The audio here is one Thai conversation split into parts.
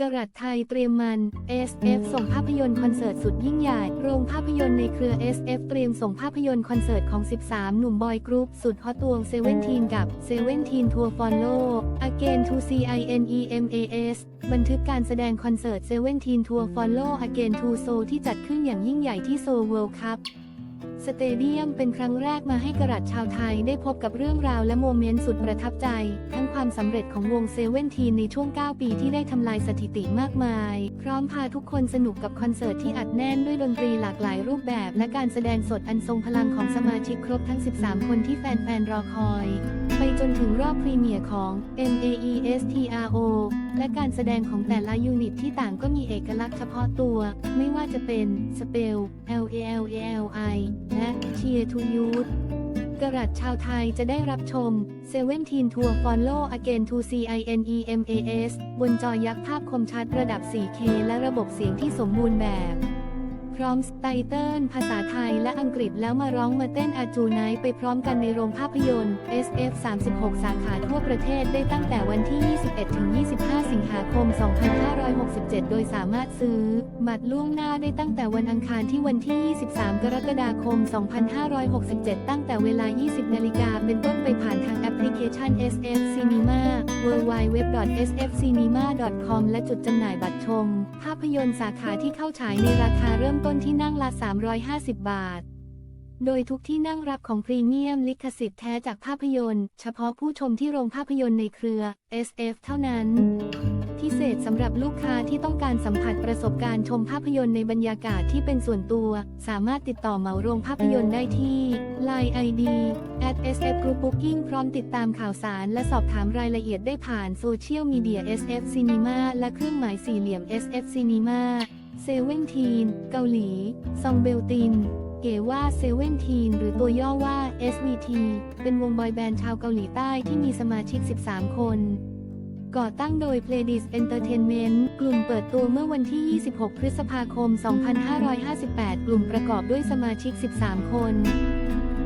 กระรัดไทยเตรียมมัน SF ส่งภาพยนตร์คอนเสิร์ตสุดยิ่งใหญ่ โรงภาพยนตร์ในเครือ SF เตรียมส่งภาพยนตร์คอนเสิร์ตของ 13 หนุ่มบอยกรุ๊ปสุดฮอตตวงเซเว่นทีนกับเซเว่นทีนทัวร์ฟอลโล Again to CINEMAS บันทึกการแสดงคอนเสิร์ตเซเว่นทีนทัวร์ฟอลโล Again to Seoul ที่จัดขึ้นอย่างยิ่งใหญ่ที่โซเวิลด์คัพสเตเดียมเป็นครั้งแรกมาให้กระดัดชาวไทยได้พบกับเรื่องราวและโมเมนต์สุดประทับใจทั้ง ความสำเร็จของวงเซเว่นทีนในช่วง 9 ปีที่ได้ทำลายสถิติมากมาย พร้อมพาทุกคนสนุกกับคอนเสิร์ตที่อัดแน่นด้วยดนตรีหลากหลายรูปแบบ และการแสดงสดอันทรงพลังของสมาชิกครบทั้ง 13 คนที่แฟนๆ รอคอย ไปจนถึงรอบพรีเมียร์ของ MAESTRO และการแสดงของแต่ละยูนิตที่ต่างก็มีเอกลักษณ์เฉพาะตัว ไม่ว่าจะเป็น Spell L A L A L I และ Cheer to Youth กระดัดชาวไทยจะได้รับชม17 Tour Follow Again to CINEMAS บนจอยักษ์ภาพคมชัดระดับ 4K และระบบเสียงที่สมบูรณ์แบบ พร้อมสไตเติลภาษาไทยและอังกฤษแล้วมาร้องมาเต้นอาจูไนท์ไปพร้อมกันในโรงภาพยนตร์ SF 36 สาขาทั่วประเทศได้ตั้งแต่วันที่ 21 ถึง 25 สิงหาคม 2567 โดยสามารถซื้อ บัตรล่วงหน้าได้ตั้งแต่วันอังคารที่วันที่ 23 กรกฎาคม 2567 ตั้งแต่เวลา 20 นาฬิกาเป็นต้นไปผ่านทางแอปพลิเคชัน SF Cinema www.sfcinema.com และจุดจำหน่ายบัตรชม ภาพยนตร์สาขาที่เข้าฉายในราคาเริ่มต้นที่นั่งละ 350 บาท โดยทุกที่นั่งรับของพรีเมียมลิขสิทธิ์แท้จากภาพยนตร์ เฉพาะผู้ชมที่โรงภาพยนตร์ในเครือ SF เท่านั้น พิเศษสำหรับลูกค้าที่ต้องการสัมผัสประสบการณ์ชมภาพยนตร์ในบรรยากาศที่เป็นส่วนตัว สามารถติดต่อเหมาโรงภาพยนตร์ได้ที่ Line ID at SF Group Booking พร้อมติดตามข่าวสาร และสอบถามรายละเอียดได้ผ่านโซเชียลมีเดีย SF Cinema และเครื่องหมายสี่เหลี่ยม SF Cinema เซเว่นทีนเกาหลี ซองเบลติน เก๋ว่าเซเว่นทีนหรือตัวย่อว่า SVT เป็นวงบอยแบนด์ชาวเกาหลีใต้ที่มีสมาชิก 13 คน ก่อตั้งโดย Playdis Entertainment กลุ่มเปิดตัวเมื่อวันที่ 26 พฤษภาคม 2558 กลุ่มประกอบด้วยสมาชิก 13 คน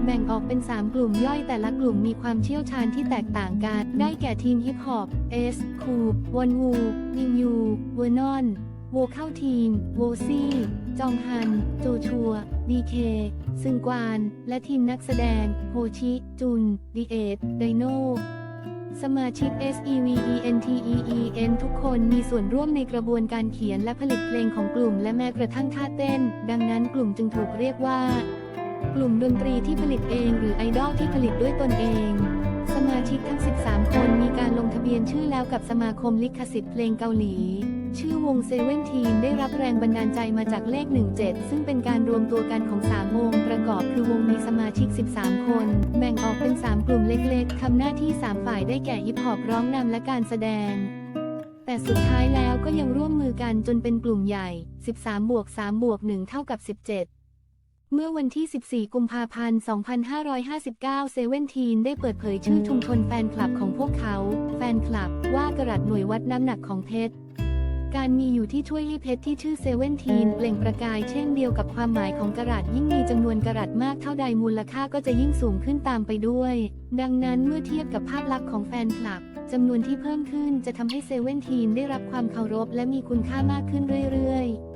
แบ่งออกเป็น 3 กลุ่มย่อยแต่ละกลุ่มมีความเชี่ยวชาญที่แตกต่างกัน ได้แก่ทีมฮิปฮอป S คูบวอนวูวินยูเวอร์นอน โวเข้าทีม โวซี่ จองฮัน โจชัว ดีเค ซึงกวาน และทีมนักแสดง โฮชิ จุน ดีเอทไดโนสมาชิก SEVENTEEN ทุกคนมีส่วนร่วมในกระบวนการเขียนและผลิตเพลงของกลุ่ม และแม้กระทั่งท่าเต้น ดังนั้นกลุ่มจึงถูกเรียกว่า กลุ่มดนตรีที่ผลิตเอง หรือไอดอลที่ผลิตด้วยตนเอง สมาชิกทั้ง 13 คนมีการลงทะเบียนชื่อแล้วกับสมาคมลิขสิทธิ์เพลงเกาหลี ชื่อวงเซเว่นทีนได้รับแรงบันดาลใจมาจากเลข 17 ซึ่งเป็นการรวมตัวกันของ 3 วงประกอบคือวงมีสมาชิก 13 คน แบ่งออกเป็น 3 กลุ่มเล็กๆ ทำหน้าที่ 3 ฝ่ายได้แก่ฮิปฮอปร้องนำและการแสดง แต่สุดท้ายแล้วก็ยังร่วมมือกันจนเป็นกลุ่มใหญ่ 13บวก3บวก1เท่ากับ 17เมื่อวันที่ 14 กุมภาพันธ์ 2559 เซเว่นทีนได้เปิดเผยชื่อชุมชนแฟนคลับของพวกเขา แฟนคลับว่ากระดัดหน่วยวัดน้ำหนักของเพชร การมีอยู่ที่ช่วยให้เพชรที่ชื่อเซเว่นทีนเปล่งประกายเช่นเดียวกับความหมายของกระดาษยิ่งมีจำนวนกระดาษมากเท่าใดมูลค่าก็จะยิ่งสูงขึ้นตามไปด้วย ดังนั้นเมื่อเทียบกับภาพลักษณ์ของแฟนคลับจำนวนที่เพิ่มขึ้นจะทำให้เซเว่นทีนได้รับความเคารพและมีคุณค่ามากขึ้นเรื่อยๆ